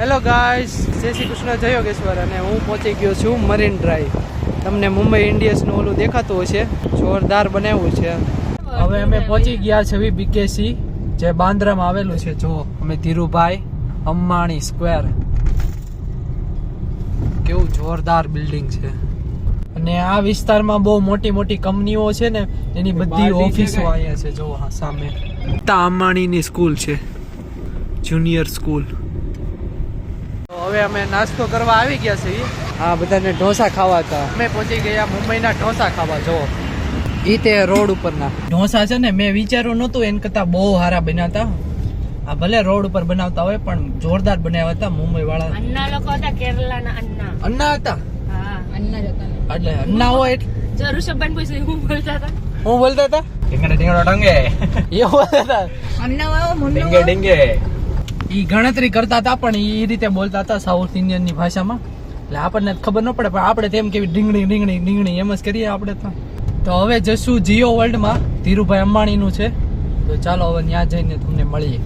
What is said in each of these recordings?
Hello guys જય શ્રી કૃષ્ણ જય યોગેશ્વર. અને હું પહોંચી ગયો છું મરીન ડ્રાઈવ તમને મુંબઈ ઇન્ડિયન્સનું ઓલું દેખાતું હશે. જોરદાર બનાવ્યું છે. હવે અમે પહોંચી ગયા છે બીકેસી જે બાંદ્રામાં આવેલું છે. જો અમે ધીરુભાઈ અંબાણી સ્ક્વેર. કેવું જોરદાર બિલ્ડિંગ છે. અને આ વિસ્તારમાં બહુ મોટી મોટી કંપનીઓ છે ને એની બધી ઓફિસો અહીંયા છે. જો હા સામે. અંબાણીની સ્કૂલ છે. Junior school. હવે અમે નાસ્તો કરવા આવી ગયા છીએ. હા બધાને ઢોસા ખાવા હતા. અમે પહોંચી ગયા મુંબઈના ઢોસા ખાવા જો ઈ તે રોડ ઉપરના. ઢોસા છે ને મેં વિચાર્યું નહોતું એન કરતા બહુ સારા બન્યા હતા આ ભલે રોડ ઉપર બનાવતા હોય પણ જોરદાર બનાવ્યા હતા મુંબઈ વાળા અન્ના લોકો હતા કેરલાના અન્ના. અન્ના હતા? હા. અન્ના હતા. એટલે અન્ના હોય એટલે? જો ઋષભભાઈ પૂછ્યું હું બોલતા હતા? હું બોલતા હતા? ડીંગડા ડીંગડા ડંગે એ બોલતા હતા? અન્ના વાવો ડીંગે ડીંગે ઈ ગણતરી કરતા હતા પણ ઈ રીતે બોલતા હતા સાઉથ ઇન્ડિયનની ભાષામાં. એટલે આપણને ખબર ન પડે, પણ આપણે તેમ કેવી ડીંગણી ડીંગણી ડીંગણી એમ જ કરીએ આપણે તો. તો હવે જશું જીઓ વર્લ્ડમાં ધીરુભાઈ અંબાણીનું છે. તો ચાલો હવે ત્યાં જઈને તમને મળીએ.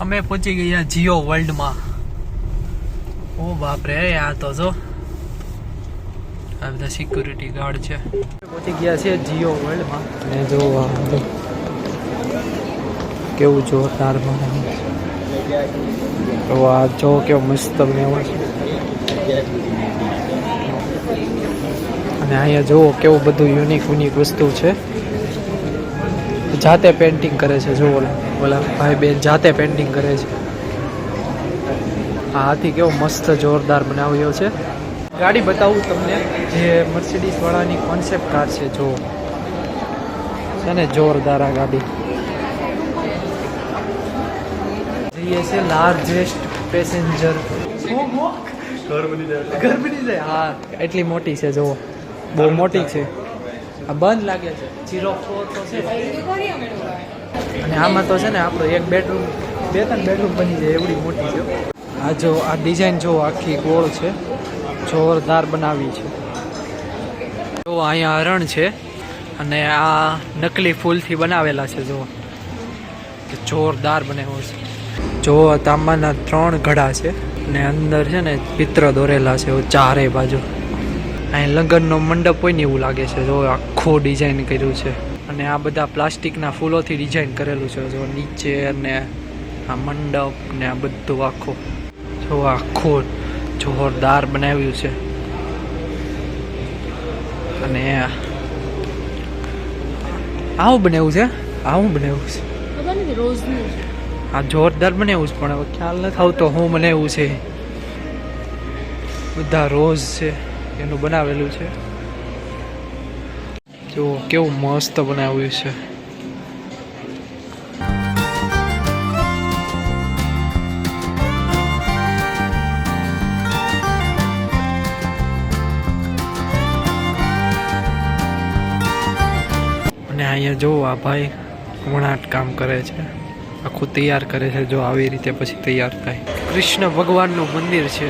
અમે પહોંચી ગયા જીઓ વર્લ્ડમાં ઓ બાપરે આ તો જો. આ બધા સિક્યુરિટી ગાર્ડ છે. પહોંચી ગયા છે જીઓ વર્લ્ડમાં ને જો કેવું જોરદાર બનાવ્યું છે. તો જો કેવો મસ્ત બનાવ્યો છે. અને અહીંયા જુઓ કેવું બધું યુનિક યુનિક વસ્તુ છે. જાતે પેન્ટિંગ કરે છે, જુઓ ઓલા ભાઈ બેન જાતે પેન્ટિંગ કરે છે. આ હાથી કેવો મસ્ત જોરદાર બનાવ્યો છે. ગાડી બતાવું તમને જે મર્સિડીઝ વાળાની કોન્સેપ્ટ કાર છે જો. છે ને જોરદાર આ ગાડી. જઈએ છે લાર્જેસ્ટ પેસેન્જર ઘર બની જાય. હા એટલી મોટી છે જો બહુ મોટી છે. આ બંધ લાગે છે. જીરો ફોર તો છે. અને આમાં તો છે ને આપણો એક બેડરૂમ બે ત્રણ બેડરૂમ બની જાય એવડી મોટી છે. આ જો, આ ડિઝાઇન જો આખી ગોળ છે, જોરદાર બનાવી છે. જો, અહીંયા હરણ છે અને આ નકલી ફૂલથી બનાવેલા છે, જો. જોરદાર બનાવ્યો છે. જો તાંબાના ત્રણ ઘડા છે ને અંદર છે ને પિત્ર દોરેલા છે ચારે બાજુ. અહીં લગ્નનો મંડપ હોય ને એવું લાગે છે, જો, આખો ડિઝાઇન કર્યું છે. અને આ બધા પ્લાસ્ટિકના ફૂલોથી ડિઝાઇન કરેલું છે, જો, નીચે અને આ મંડપ ને આ બધું આખો. જો આખો જોરદાર બનાવ્યું છે. અને આવું બનાવ્યું છે? આવું બનાવ્યું છે. આ જોરદાર બનાવ્યું છે પણ હવે ખ્યાલ નથી આવતો હું બનાવ્યું છે. બધા રોઝ છે એનું બનાવેલું છે. જો કેવું મસ્ત બનાવ્યું છે. અને અહીંયા જો આ ભાઈ વણાટ કામ કરે છે. આખું તૈયાર કરે છે. જો આવી રીતે પછી તૈયાર થાય. કૃષ્ણ ભગવાનનું મંદિર છે.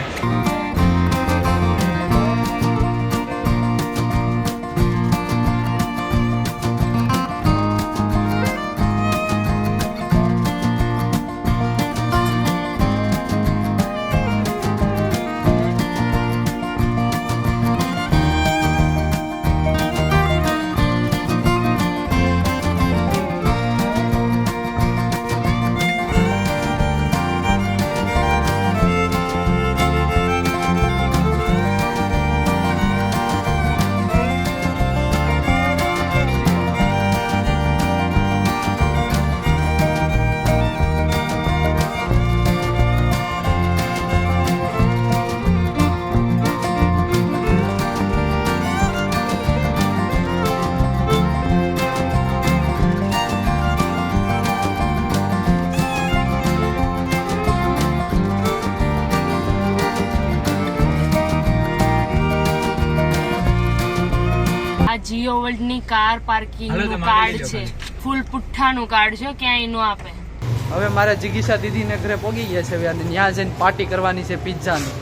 જીઓ વર્લ્ડની કાર પાર્કિંગનું કાર્ડ છે. ફૂલ પુઠ્ઠાનું કાર્ડ છે ક્યાંય નો આપે. હવે મારા જિગીશા દીદીને ઘરે પોગી ગયા છે અને ત્યાં જઈને પાર્ટી કરવાની છે પિઝાની.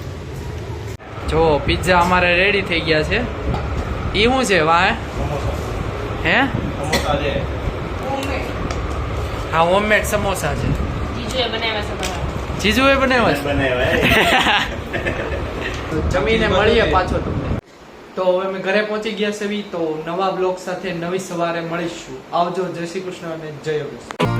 જો પિઝા અમારે રેડી થઈ ગયા છે. એ શું છે વાહ હે? હા? હોમમેડ સમોસા છે. જીજુએ બનાવ્યા છે તમારા એ બનાવ્યા છે? જમીને મળીએ પાછો તમને. તો હવે અમે ઘરે પહોંચી ગયા છે તો નવા બ્લોગ સાથે નવી સવારે મળીશું. આવજો, જય શ્રી કૃષ્ણ અને જય કૃષ્ણ